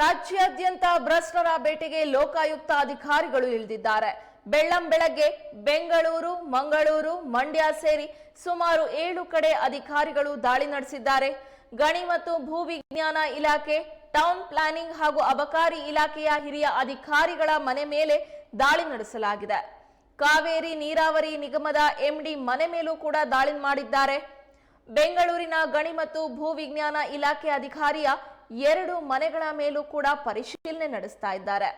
ರಾಜ್ಯಾದ್ಯಂತ ಭ್ರಷ್ಟರ ಬೇಟೆಗೆ ಲೋಕಾಯುಕ್ತ ಅಧಿಕಾರಿಗಳು ಇಳಿದಿದ್ದಾರೆ. ಬೆಳ್ಳಂ ಬೆಳಗ್ಗೆ ಬೆಂಗಳೂರು, ಮಂಗಳೂರು, ಮಂಡ್ಯ ಸೇರಿ ಸುಮಾರು ಏಳು ಕಡೆ ಅಧಿಕಾರಿಗಳು ದಾಳಿ ನಡೆಸಿದ್ದಾರೆ. ಗಣಿ ಮತ್ತು ಭೂ ವಿಜ್ಞಾನ ಇಲಾಖೆ, ಟೌನ್ ಪ್ಲಾನಿಂಗ್ ಹಾಗೂ ಅಬಕಾರಿ ಇಲಾಖೆಯ ಹಿರಿಯ ಅಧಿಕಾರಿಗಳ ಮನೆ ಮೇಲೆ ದಾಳಿ ನಡೆಸಲಾಗಿದೆ. ಕಾವೇರಿ ನೀರಾವರಿ ನಿಗಮದ ಎಂಡಿ ಮನೆ ಮೇಲೂ ಕೂಡ ದಾಳಿ ಮಾಡಿದ್ದಾರೆ. ಬೆಂಗಳೂರಿನ ಗಣಿ ಮತ್ತು ಭೂ ವಿಜ್ಞಾನ ಇಲಾಖೆ ಅಧಿಕಾರಿಯ ಎರಡು ಮನೆಗಳ ಮೇಲೂ ಕೂಡ ಪರಿಶೀಲನೆ ನಡೆಸ್ತಾ ಇದ್ದಾರೆ.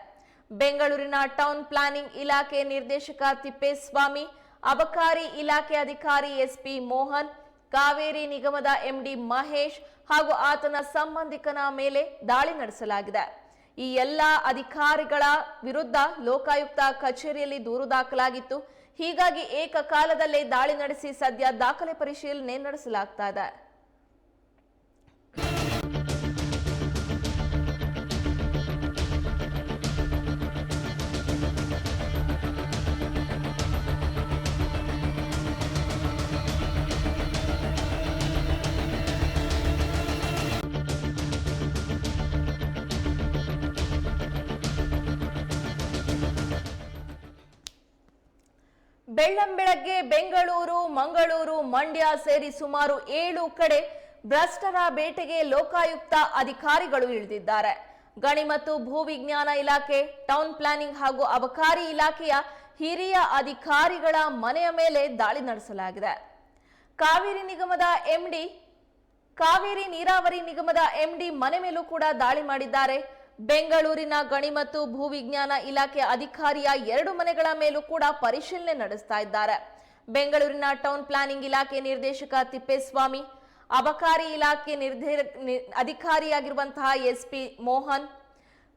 ಬೆಂಗಳೂರಿನ ಟೌನ್ ಪ್ಲಾನಿಂಗ್ ಇಲಾಖೆ ನಿರ್ದೇಶಕ ತಿಪ್ಪೇಸ್ವಾಮಿ, ಅಬಕಾರಿ ಇಲಾಖೆ ಅಧಿಕಾರಿ ಎಸ್ಪಿ ಮೋಹನ್, ಕಾವೇರಿ ನಿಗಮದ ಎಂಡಿ ಮಹೇಶ್ ಹಾಗೂ ಆತನ ಸಂಬಂಧಿಕನ ಮೇಲೆ ದಾಳಿ ನಡೆಸಲಾಗಿದೆ. ಈ ಎಲ್ಲ ಅಧಿಕಾರಿಗಳ ವಿರುದ್ಧ ಲೋಕಾಯುಕ್ತ ಕಚೇರಿಯಲ್ಲಿ ದೂರು ದಾಖಲಾಗಿತ್ತು. ಹೀಗಾಗಿ ಏಕಕಾಲದಲ್ಲೇ ದಾಳಿ ನಡೆಸಿ ಸದ್ಯ ದಾಖಲೆ ಪರಿಶೀಲನೆ ನಡೆಸಲಾಗ್ತಾ ಇದೆ. ಬೆಳ್ಳಂ ಬೆಳಗ್ಗೆ ಬೆಂಗಳೂರು, ಮಂಗಳೂರು, ಮಂಡ್ಯ ಸೇರಿ ಸುಮಾರು ಏಳು ಕಡೆ ಭ್ರಷ್ಟರ ಬೇಟೆಗೆ ಲೋಕಾಯುಕ್ತ ಅಧಿಕಾರಿಗಳು ಇಳಿದಿದ್ದಾರೆ. ಗಣಿ ಮತ್ತು ಭೂ ವಿಜ್ಞಾನ ಇಲಾಖೆ, ಟೌನ್ ಪ್ಲಾನಿಂಗ್ ಹಾಗೂ ಅಬಕಾರಿ ಇಲಾಖೆಯ ಹಿರಿಯ ಅಧಿಕಾರಿಗಳ ಮನೆಯ ಮೇಲೆ ದಾಳಿ ನಡೆಸಲಾಗಿದೆ. ಕಾವೇರಿ ನಿಗಮದ ಎಂಡಿ, ಕಾವೇರಿ ನೀರಾವರಿ ನಿಗಮದ ಎಂಡಿ ಮನೆ ಮೇಲೂ ಕೂಡ ದಾಳಿ ಮಾಡಿದ್ದಾರೆ. ಬೆಂಗಳೂರಿನ ಗಣಿ ಮತ್ತು ಭೂ ವಿಜ್ಞಾನ ಇಲಾಖೆ ಅಧಿಕಾರಿಯ ಎರಡು ಮನೆಗಳ ಮೇಲೂ ಕೂಡ ಪರಿಶೀಲನೆ ನಡೆಸ್ತಾ ಇದ್ದಾರೆ. ಬೆಂಗಳೂರಿನ ಟೌನ್ ಪ್ಲಾನಿಂಗ್ ಇಲಾಖೆ ನಿರ್ದೇಶಕ ತಿಪ್ಪೇಸ್ವಾಮಿ, ಅಬಕಾರಿ ಇಲಾಖೆ ನಿರ್ಧೇ, ನಿ- ಅಧಿಕಾರಿಯಾಗಿರುವಂತಹ ಎಸ್ಪಿ ಮೋಹನ್,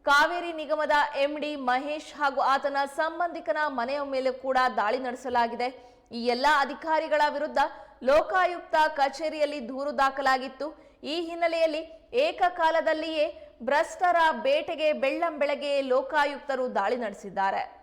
ಕಾವೇರಿ ನಿಗಮದ ಎಂಡಿ ಮಹೇಶ್ ಹಾಗೂ ಆತನ ಸಂಬಂಧಿಕನ ಮನೆಯ ಮೇಲೆ ಕೂಡ ದಾಳಿ ನಡೆಸಲಾಗಿದೆ. ಈ ಎಲ್ಲ ಅಧಿಕಾರಿಗಳ ವಿರುದ್ಧ ಲೋಕಾಯುಕ್ತ ಕಚೇರಿಯಲ್ಲಿ ದೂರು ದಾಖಲಾಗಿತ್ತು. ಈ ಹಿನ್ನೆಲೆಯಲ್ಲಿ ಏಕಕಾಲದಲ್ಲಿಯೇ ಭ್ರಷ್ಟರ ಬೇಟೆಗೆ ಬೆಳ್ಳಂ ಬೆಳಗ್ಗೆ ಲೋಕಾಯುಕ್ತರು ದಾಳಿ ನಡೆಸಿದ್ದಾರೆ.